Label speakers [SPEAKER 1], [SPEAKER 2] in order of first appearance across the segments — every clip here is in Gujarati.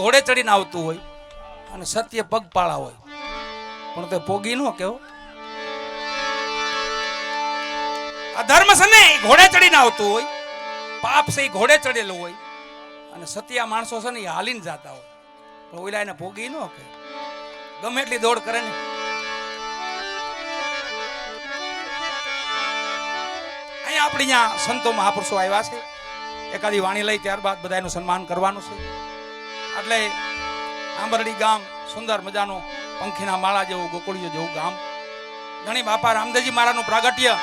[SPEAKER 1] ઘોડે ચડીને આવતું હોય અને સત્ય પગપાળા હોય. પણ તે ભોગી નો કેવો? અધર્મ છે ને ઘોડે ચડીને આવતું હોય. પાપ છે, એ ઘોડે ચડેલું હોય. અને સત્યા માણસો છે ને, એ હાલીને જાતા હોય. પણ ઓલા એને ભોગી નો કે. ગમે એટલી દોડ કરે ને. અહીંયા આપણે અહીંયા સંતો મહાપુરુષો આવ્યા છે. એકાદી વાણી લઈ ત્યારબાદ બધાનું સન્માન કરવાનું છે. એટલે આંબરડી ગામ, સુંદર મજાનું પંખીના માળા જેવું ગોકુળિયો જેવું ગામ. ઘણી બાપા રામદેવજી મહારાજનું પ્રાગટ્ય.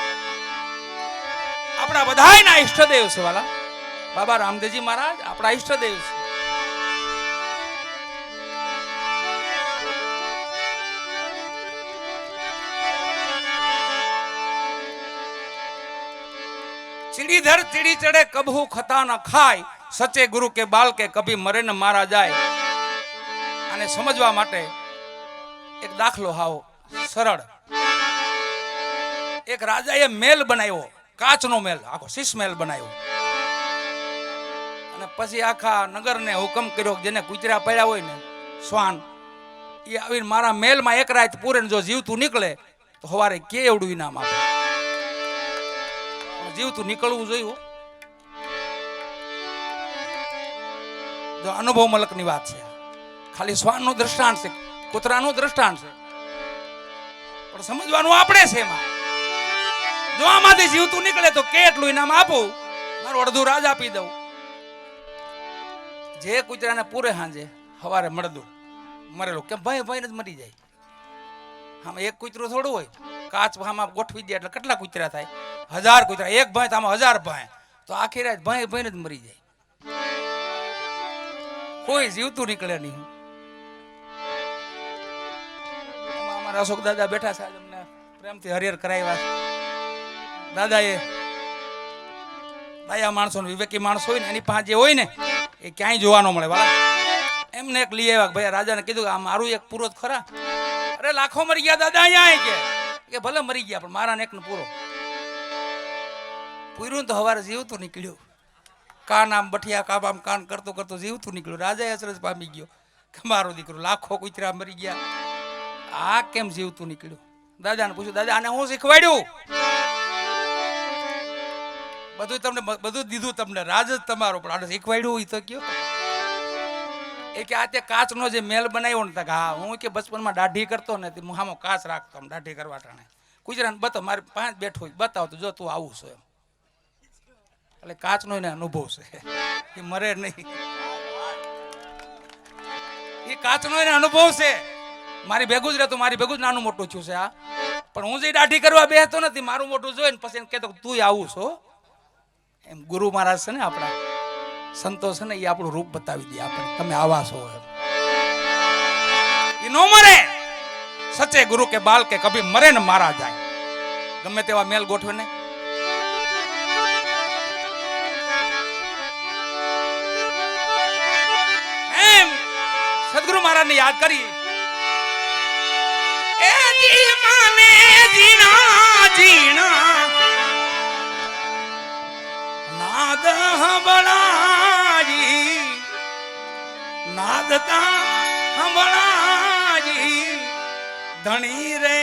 [SPEAKER 1] આપણા બધાના ઈષ્ટદેવ છે, વાલા. બાબા રામદેવજી મહારાજ આપણા ઈષ્ટદેવ છે. ચીડીધર ચીડી ચડે કબહુ ખતા ન ખાય. સચે ગુરુ કે બાલ કે કભી મરે ને મારા જાય. અને સમજવા માટે એક દાખલો હાવ સરળ. એક રાજાએ મેલ બનાવ્યો, કાચનો મેલ, આખો શીશ મેલ બનાવ્યો. અને પછી આખા નગરને હુકમ કર્યો જેને કુતરા પડ્યા હોય ને, શ્વાન, એ આવીને મારા મેલમાં એક રાત પૂરે જો જીવતું નીકળે, તો સવારે કે એવડું ઇનામ આપે? જીવતું નીકળવું જોયું. જો અનુભવ મલકની વાત છે. ખાલી શ્વાનનું દ્રષ્ટાંત છે, કૂતરાનું દ્રષ્ટાંત છે. પણ સમજવાનું આપણે છે એમાં. જો આમાંથી જીવતું નીકળે તો કેટલું ઇનામ આપું? મારું અડધું રાજ આપી દઉં. જે કૂતરાને પૂરે હાંજે સવારે મળદું, મરેલું, કેમ ભાઈ ભાઈને જ મરી જાય. આમાં એક કૂતરું થોડું હોય, કાચ આમાં ગોઠવી દે એટલે કેટલા કૂતરા થાય? હજાર કૂતરા, એક ભાઈ તો આમાં હજાર ભાઈ તો આખી રાત ભાઈ ભાઈને જ મરી જાય. કોઈ જીવતું નીકળે નહીં. અમારા અશોક દાદા બેઠા છે અમને પ્રેમથી હરિહર કરાવ્યા દાદાએ દાયા માણસો વિવેકી માણસો હોય ને, એની પાસે જે હોય ને, એ ક્યાંય જોવા ન મળે વાળા એમને એક લઈ આવ્યા ભાઈ રાજાને કીધું કે આ મારું એક પૂરો ખરા. અરે લાખો મરી ગયા દાદા અહીંયા કે. કે ભલે મરી ગયા, પણ મારા એકનો પૂરો. પૂર્યું તો હવારે જીવતું નીકળ્યું. કાન આમ બઠિયા કામ આમ કાન કરતો કરતો જીવતું નીકળ્યું. રાજા અસરજ પામી ગયો કે મારો દીકરો લાખો કૂતરા મરી ગયા. આ કેમ જીવતું નીકળ્યું? દાદાને પૂછ્યું, દાદા, આને હું શીખવાડ્યું? બધું તમને બધું દીધું તમને. રાજ જ તમારો, પણ આને શીખવાડ્યું એ તો કયો? એ કે આ તે કાચનો જે મેલ બનાવ્યો ને હા, હું કે બચપનમાં દાઢી કરતો ને તે મુહામો કાચ રાખતો દાઢી કરવા ટાણે. ગુજરાત બતાવ, મારે પાંચ બેઠો બતાવ તો જો તું આવું છો એમ. એટલે કાચનો એને અનુભવ છે. એ મરે નહીં. એ કાચનો એને અનુભવ છે. મારી ભેગું જ રહેતું મારી ભેગું જ નાનું મોટું છું છે આ પણ હું જે દાઢી કરવા બેસતો નથી, મારું મોટું જોઈને પછી એમ કહેતો તું આવું છો. એમ ગુરુ મહારાજ છે ને આપણા. સંતો છે ને એ આપણું રૂપ બતાવી દે આપણે તમે આવા છો એમ. એ નો મરે. સચે ગુરુ કે બાલ કે કભી મરે ને મારા જાય. ગમે તેવા મેલ ગોઠવે ને. સદગુરુ મહારાજને યાદ કરી. એ જી માને જીણા જીણા નાદ હંભળાજી નાદતા હંભળાજી, ધણી રે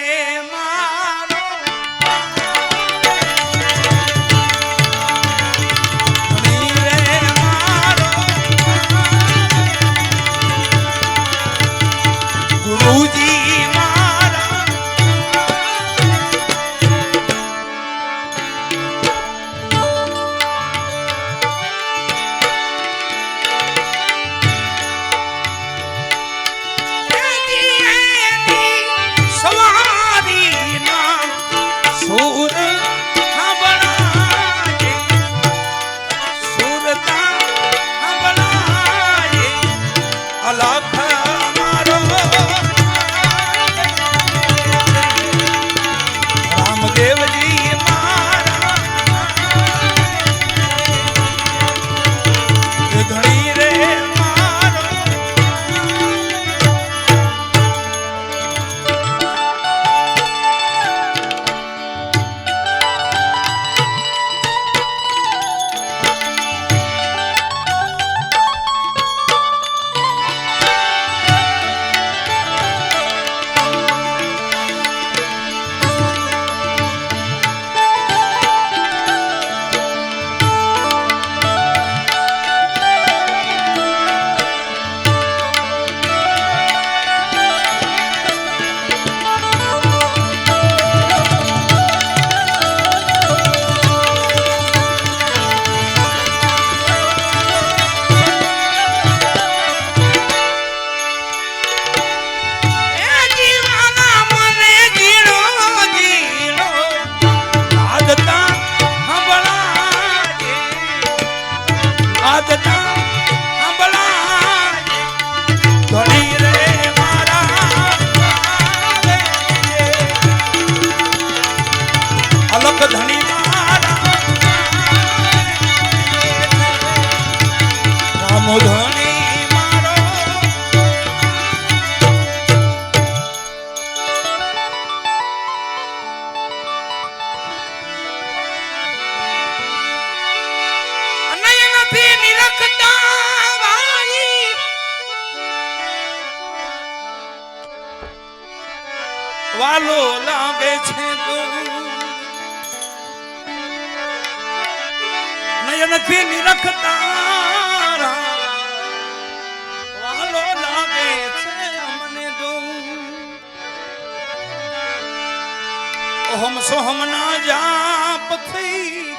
[SPEAKER 1] ઓહમ સોહમ ના જાપ થઈ.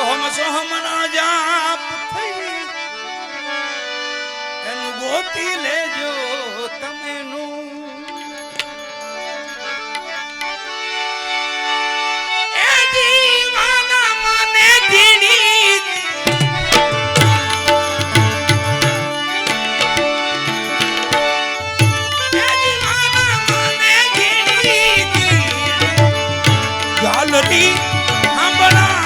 [SPEAKER 1] ઓહમ સોહમ ના જાપ થઈ. એનું ગોતી લેજો તમે melody. Ambala.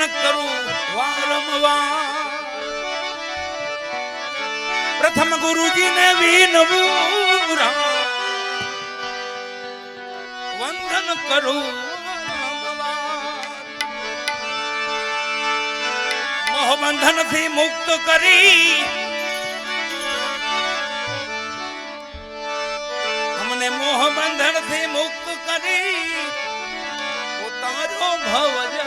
[SPEAKER 1] વંદન કરું વારંવાર પ્રથમ ગુરુજીને વિનવું. વંદન કરું વારંવાર. મોહબંધનથી મુક્ત કરી અમને મોહ બંધનથી મુક્ત કરી ઉતારો ભવ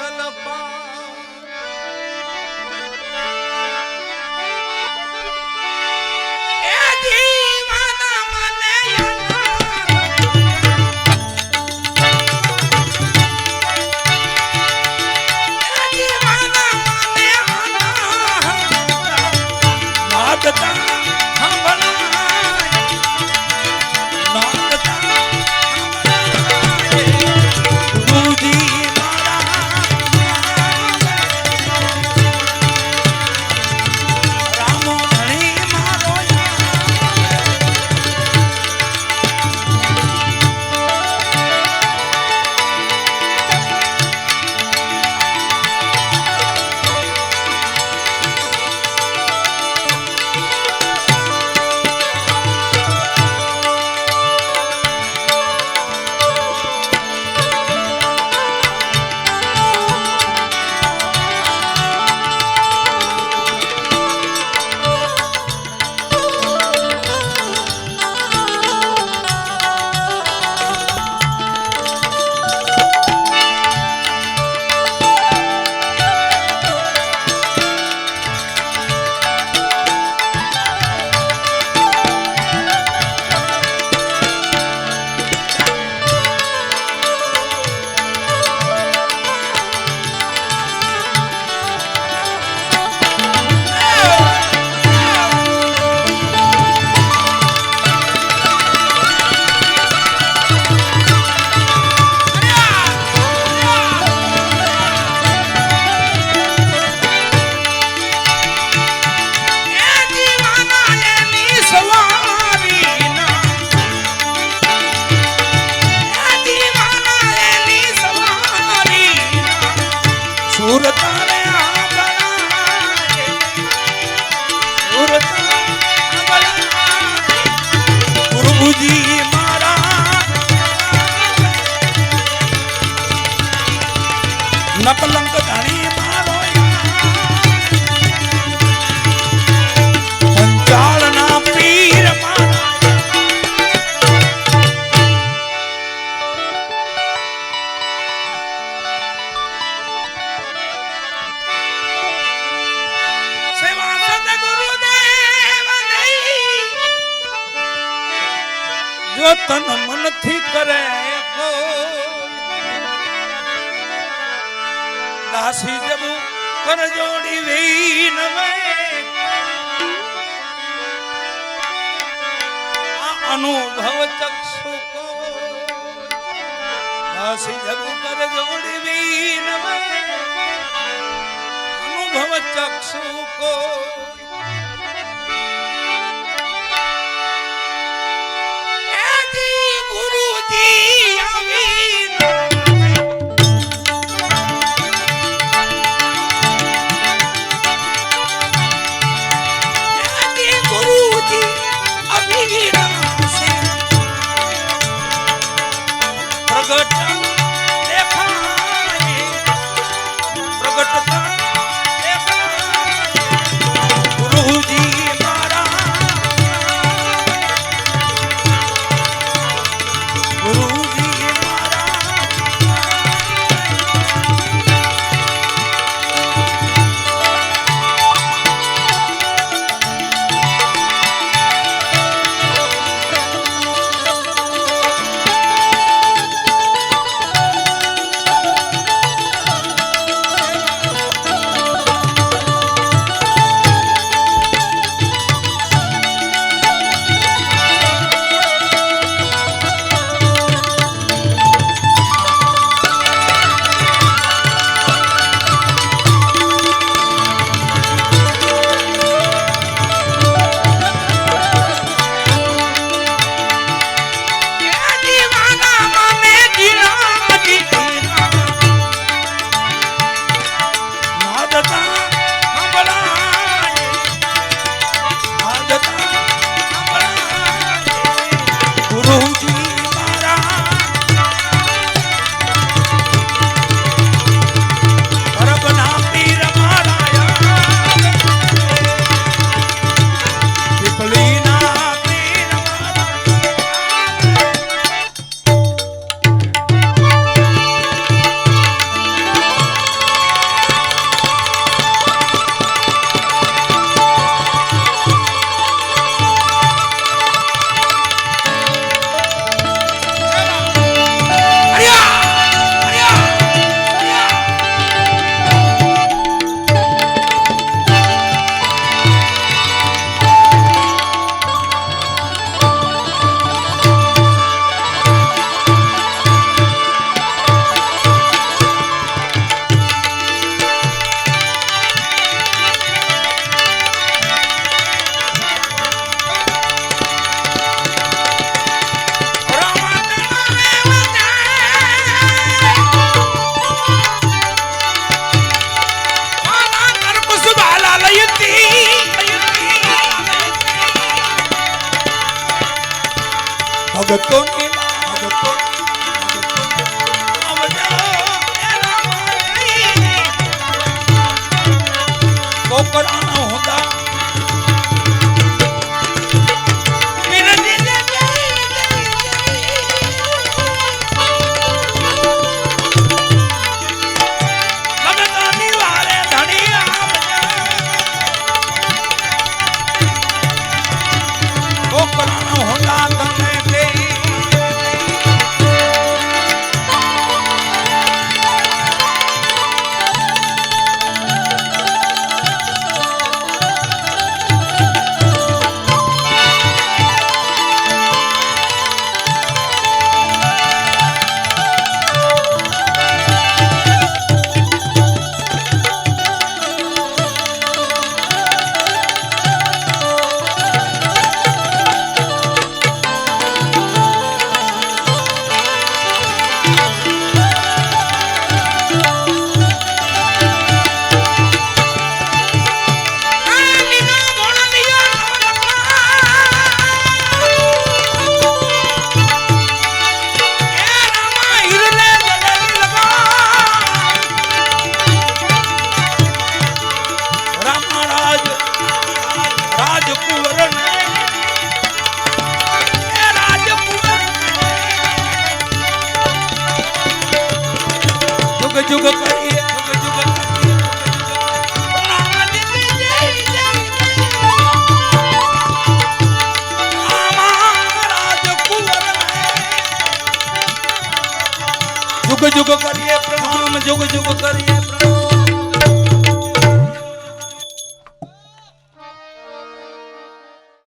[SPEAKER 1] કરજોડી વીન અનુભવ ચક્ષુ કો અનુભવ ચક્ષુ કો জগৎ